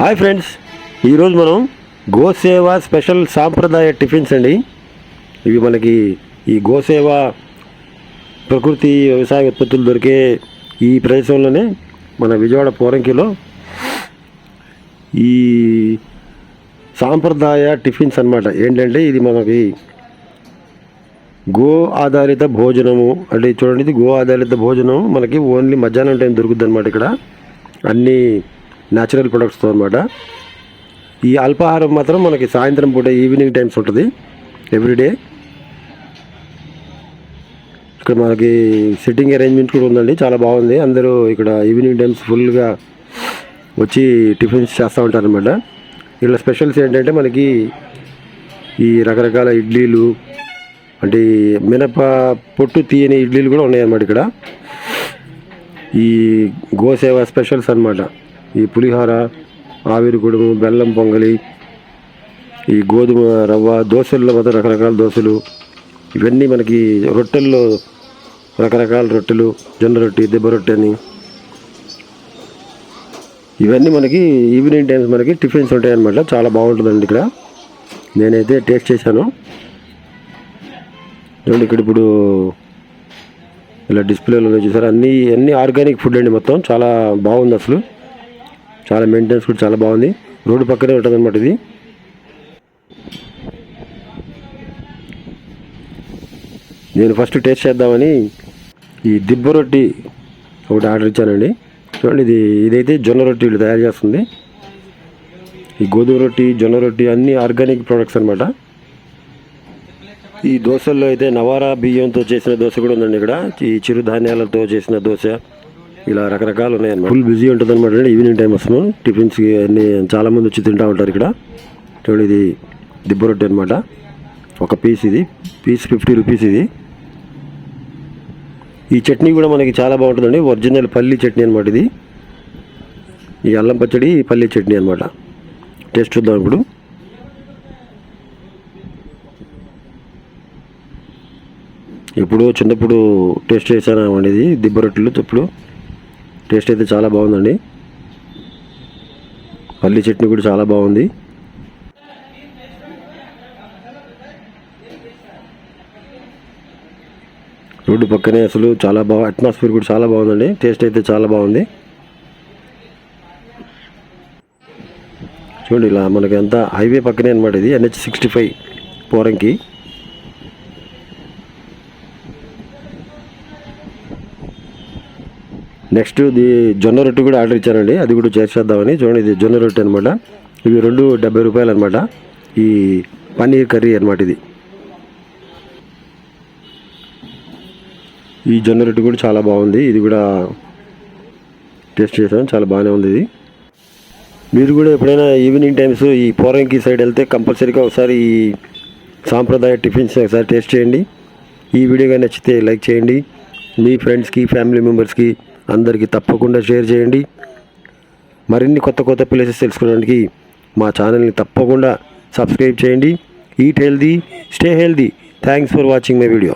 Hi friends ఈరోజు మనం గోసేవ స్పెషల్ సాంప్రదాయ టిఫిన్స్ అండి. ఇవి మనకి ఈ గోసేవ ప్రకృతి వ్యవసాయ ఉత్పత్తులు దొరికే ఈ ప్రదేశంలోనే మన విజయవాడ పోరంకిలో ఈ సాంప్రదాయ టిఫిన్స్ అన్నమాట. ఏంటంటే ఇది మనకి గో ఆధారిత భోజనము. అంటే చూడండి ఇది గో ఆధారిత భోజనం మనకి ఓన్లీ మధ్యాహ్నం టైం దొరుకుద్ది అనమాట ఇక్కడ. అన్నీ న్యాచురల్ ప్రొడక్ట్స్తో అనమాట ఈ అల్పాహారం మాత్రం మనకి సాయంత్రం పూట ఈవినింగ్ టైమ్స్ ఉంటుంది. ఎవ్రీడే ఇక్కడ మనకి సిట్టింగ్ అరేంజ్మెంట్ కూడా ఉందండి. చాలా బాగుంది. అందరూ ఇక్కడ ఈవినింగ్ టైమ్స్ ఫుల్గా వచ్చి టిఫిన్స్ చేస్తూ ఉంటారు అనమాట ఇలా స్పెషల్స్ ఏంటంటే మనకి ఈ రకరకాల ఇడ్లీలు అంటే మినప పొట్టు తీయని ఇడ్లీలు కూడా ఉన్నాయన్నమాట ఇక్కడ. ఈ గోసేవ స్పెషల్స్ అనమాట ఈ పులిహోర ఆవిరి కుడుము బెల్లం పొంగలి ఈ గోధుమ రవ్వ దోశల్లో మాత్రం రకరకాల దోశలు. ఇవన్నీ మనకి రొట్టెల్లో రకరకాల రొట్టెలు జొన్న రొట్టె దెబ్బ రొట్టె అని. ఇవన్నీ మనకి ఈవినింగ్ టైమ్స్ మనకి టిఫిన్స్ ఉంటాయన్నమాట. చాలా బాగుంటుందండి ఇక్కడ. నేనైతే టేస్ట్ చేశాను. చూడండి ఇక్కడ ఇప్పుడు ఇలా డిస్ప్లేలో చూసారు? అన్నీ అన్ని ఆర్గానిక్ ఫుడ్ అండి మొత్తం. చాలా బాగుంది అసలు. చాలా మెయింటెనెన్స్ కూడా చాలా బాగుంది. రోడ్డు పక్కనే ఉంటుంది అనమాట ఇది. నేను ఫస్ట్ టేస్ట్ చేద్దామని ఈ దిబ్బ రొట్టి ఒకటి ఆర్డర్ ఇచ్చానండి. చూడండి ఇది ఇదైతే జొన్న రొట్టి వీళ్ళు తయారు చేస్తుంది. ఈ గోధుమ రొట్టి జొన్న రొట్టి అన్ని ఆర్గానిక్ ప్రొడక్ట్స్ అనమాట ఈ దోశల్లో అయితే నవారా బియ్యంతో చేసిన దోశ కూడా ఉందండి ఇక్కడ. ఈ చిరుధాన్యాలతో చేసిన దోశ ఇలా రకరకాలు ఉన్నాయన్నమాట. ఫుల్ బిజీ ఉంటుంది అనమాట ఈవినింగ్ టైం వస్తాము టిఫిన్స్ అన్ని చాలామంది వచ్చి తింటూ ఉంటారు ఇక్కడ. చూడండి ఇది దిబ్బ రొట్టె అనమాట ఒక పీస్ ఇది. పీస్ ఫిఫ్టీ రూపీస్ ఇది. ఈ చట్నీ కూడా మనకి చాలా బాగుంటుందండి. ఒరిజినల్ పల్లి చట్నీ అనమాట ఇది. ఈ అల్లం పచ్చడి పల్లి చట్నీ అనమాట టేస్ట్ చూద్దాం ఇప్పుడు. ఇప్పుడు చిన్నప్పుడు టేస్ట్ చేశాను ఇది దిబ్బ రొట్టెలు తప్పుడు టేస్ట్ అయితే చాలా బాగుందండి. పల్లి చట్నీ కూడా చాలా బాగుంది. రోడ్డు పక్కనే అసలు చాలా బాగా అట్మాస్ఫియర్ కూడా చాలా బాగుందండి. టేస్ట్ అయితే చాలా బాగుంది. చూడండి ఇలా మనకి అంతా హైవే పక్కనే అనమాట ఇది NH sixty five Poranki. Next ఇది జొన్న రొట్టె కూడా ఆర్డర్ ఇచ్చానండి అది కూడా చేసేద్దామని. చూడండి ఇది జొన్న రొట్టె అనమాట ఇవి రెండు డెబ్బై రూపాయలు అనమాట ఈ పన్నీర్ కర్రీ అనమాట ఇది. ఈ జొన్న రొట్టె కూడా చాలా బాగుంది. ఇది కూడా టేస్ట్ చేసాం చాలా బాగానే ఉంది ఇది. మీరు కూడా ఎప్పుడైనా ఈవినింగ్ టైమ్స్ ఈ పోరంకి సైడ్ వెళ్తే కంపల్సరీగా ఒకసారి ఈ సాంప్రదాయ టిఫిన్స్ ఒకసారి టేస్ట్ చేయండి. ఈ వీడియో కానీ నచ్చితే లైక్ చేయండి. మీ ఫ్రెండ్స్కి ఫ్యామిలీ మెంబర్స్కి అందరికీ తప్పకుండా షేర్ చేయండి. మరిన్ని కొత్త కొత్త ప్లేసెస్ తెలుసుకోవడానికి మా ఛానల్ని తప్పకుండా సబ్స్క్రైబ్ చేయండి. Eat healthy stay healthy thanks for watching my video